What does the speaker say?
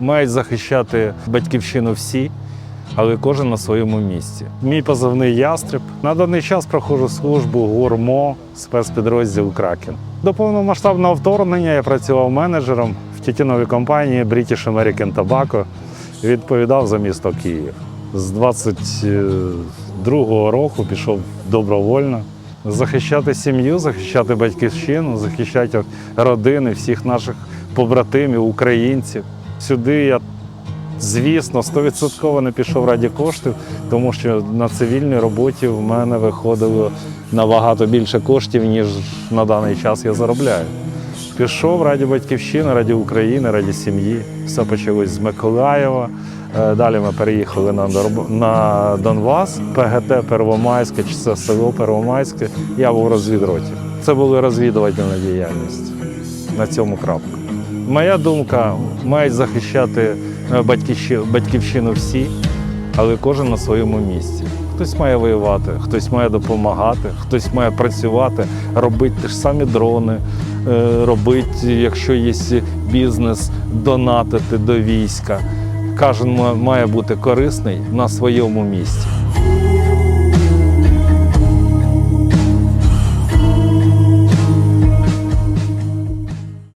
Мають захищати батьківщину всі, але кожен на своєму місці. Мій позивний ястреб. На даний час проходжу службу ГУРМО спецпідрозділ Кракен. До повномасштабного вторгнення я працював менеджером в тютюновій компанії British American Tobacco. Відповідав за місто Київ. З 22-го року пішов добровольно захищати сім'ю, захищати батьківщину, захищати родини всіх наших побратимів, українців. Сюди я, звісно, 100% не пішов раді коштів, тому що на цивільній роботі в мене виходило набагато більше коштів, ніж на даний час я заробляю. Пішов раді батьківщини, раді України, раді сім'ї. Все почалось з Миколаєва. Е, Далі ми переїхали на, на Донбас, ПГТ Первомайське, чи це село Первомайське. Я був розвідроті. Це була розвідувальна діяльність. На цьому крапка. Моя думка, мають захищати е, батьківщину всі, але кожен на своєму місці. Хтось має воювати, хтось має допомагати, хтось має працювати, робити ті ж самі дрони, е, робити, якщо є бізнес, донатити до війська. Кожен має бути корисний на своєму місці.